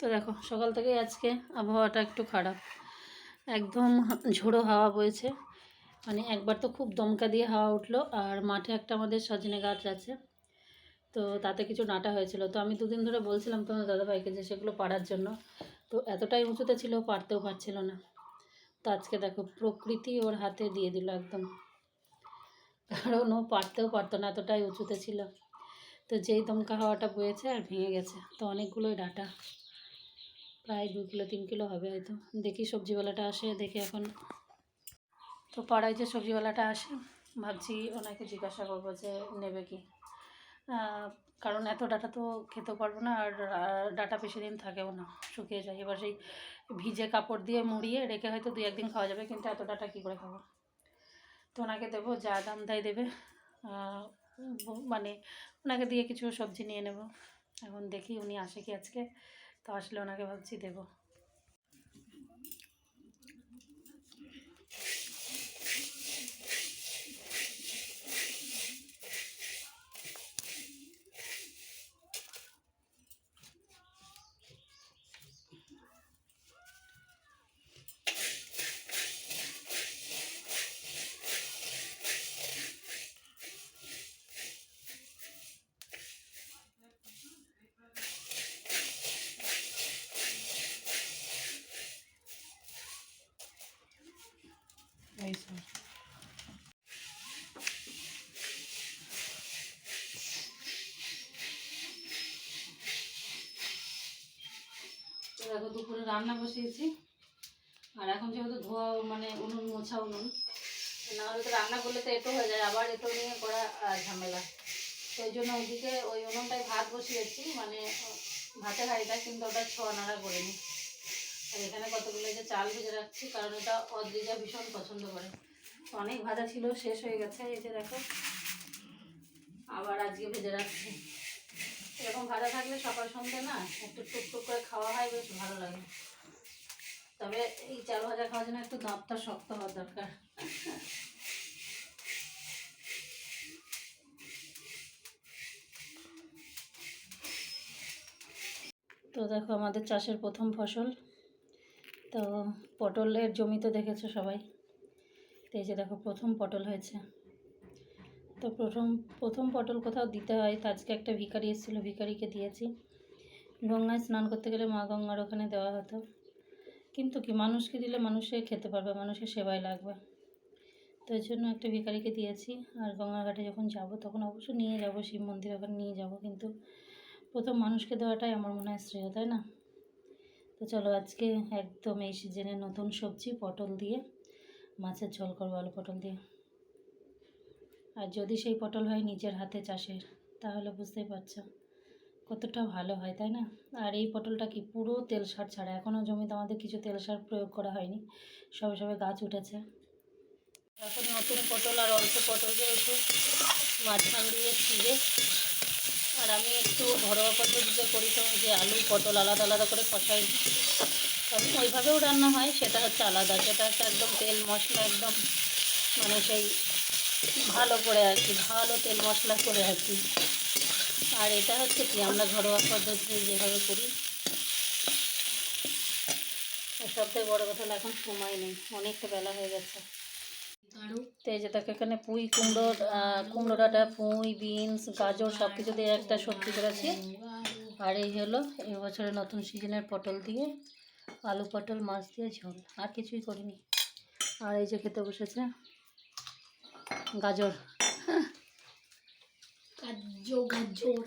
তো দেখো, সকাল থেকে আজকে আবহাওয়াটা একটু খারাপ। একদম ঝোড়ো হাওয়া বইছে। মানে একবার তো খুব দমকা দিয়ে হাওয়া উঠল, আর মাঠে একটা আমাদের সজনে গাছ আছে। তো তাতে কিছু ডাঁটা হয়েছিল। তো আমি দুদিন ধরে বলছিলাম তোমার দাদাভাইকে যে সেগুলো পাড়ার জন্য। তো এতটাই উঁচুতে ছিল, পারতেও পারছিল না। তো আজকে দেখো, প্রকৃতি ওর হাতে দিয়ে দিল একদম। কারণ ও পারতেও পারতো না, এতটাই উঁচুতে ছিল। তো যেই দমকা হাওয়াটা বয়েছে আর ভেঙে গেছে। তো অনেকগুলোই ডাটা। প্রায় দু কিলো, তিন কিলো হবে হয়তো। দেখি সবজিওয়ালাটা আসে, দেখি এখন। তো পাড়ায় যে সবজিওয়ালাটা আসে, ভাবছি ওনাকে জিজ্ঞাসা করব যে নেবে কি। কারণ এত ডাটা তো খেতেও পারব না, আর ডাটা বেশি দিন থাকেও না, শুকিয়ে যায়। এবার সেই ভিজে কাপড় দিয়ে মুড়িয়ে রেখে হয়তো দু একদিন খাওয়া যাবে, কিন্তু এত ডাটা কী করে খাব? তো ওনাকে দেবো, যা দাম দেয় দেবে। মানে ওনাকে দিয়ে কিছু সবজি নিয়ে নেব। এখন দেখি উনি আসে কি আজকে। তো আসলে ওনাকে ভাবছি দেবো। দেখো, দুপুরে রান্না বসিয়েছি। আর এখন যেহেতু ধোয়া মানে উনুন মোছা উনুন, না হলে তো রান্না করলে তো এটো হয়ে যায়, আবার এটো নিয়ে করা ঝামেলা। ওই জন্য ওইদিকে ওই উনুনটায় ভাত বসিয়েছি মানে ভাতের হাঁড়িটা কিন্তু ওটা ছোঁয়া নাড়া করে নিই আর এখানে কতগুলো যে চাল ভেজে রাখছি, কারণ এটা অদ্রিজা ভীষণ পছন্দ করে। অনেক ভাজা ছিল, শেষ হয়ে গেছে, এই যে দেখো। আবার আজকে ভেজে রাখছি। এরকম ভাজা থাকলে সকাল সন্ধ্যে না একটু টুকটুক করে খাওয়া হয়, বেশ ভালো লাগে। তবে এই চাল ভাজা খাওয়ার জন্য একটু দাঁতটা শক্ত হওয়ার দরকার। তো দেখো আমাদের চাষের প্রথম ফসল। তো পটলের জমি তো দেখেছ সবাই। তো এই যে দেখো প্রথম পটল হয়েছে। তো প্রথম প্রথম পটল কোথাও দিতে হয়। তো আজকে একটা ভিখারি এসেছিল, ভিখারিকে দিয়েছি। গঙ্গায় স্নান করতে গেলে মা গঙ্গার ওখানে দেওয়া হতো। কিন্তু কি, মানুষকে দিলে মানুষে খেতে পারবে, মানুষের সেবায় লাগবে। তো এই জন্য একটা ভিখারিকে দিয়েছি। আর গঙ্গাঘাটে যখন যাব, তখন অবশ্যই নিয়ে যাব, শিব মন্দির ওখানে নিয়ে যাব। কিন্তু প্রথম মানুষকে দেওয়াটাই আমার মনে হয় শ্রেয়, তাই না? তো চলো আজকে একদম এই সিজনে নতুন সবজি, পটল দিয়ে, মাছের ঝোল করব, আলু পটল দিয়ে। আর যদি সেই পটল হয় নিজের হাতে চাষের, তাহলে বুঝতেই পারছ কতটা ভালো হয়, তাই না? আর এই পটলটা কি পুরো তেল সার ছাড়া? এখনও জমিতে আমাদের কিছু তেল সার প্রয়োগ করা হয়নি। সবে সবে গাছ উঠেছে। এখন নতুন পটল আর অল্প পটল যেহেতু মাঝখান দিয়ে ছিঁড়ে, আর আমি একটু ঘরোয়া পদ্ধতিতে করি তো, যে আলু, পটল আলাদা আলাদা করে কষাই তবে ওইভাবেও রান্না হয়, সেটা হচ্ছে আলাদা। সেটা হচ্ছে একদম তেল মশলা, একদম মানে সেই ভালো করে আর কি, ভালো তেল মশলা করে আর কি। আর এটা হচ্ছে কি, আমরা ঘরোয়া পদ্ধতিতে যেভাবে করি সবথেকে বড় কথা এখন সময় নেই, অনেকটা বেলা হয়ে গেছে। তো এখানে পুঁই কুমড়ো কুমড়ো ডাঁটা, পুঁই, বিনস, গাজর সব কিছু দিয়ে একটা সবজি করেছি। আর এই হলো এই বছরের নতুন সিজনের পটল দিয়ে আলু পটল, মাছ দিয়ে ঝোল, আর কিছুই করিনি। আর এই যে খেতে বসেছে গাজর। গাজর গাজর।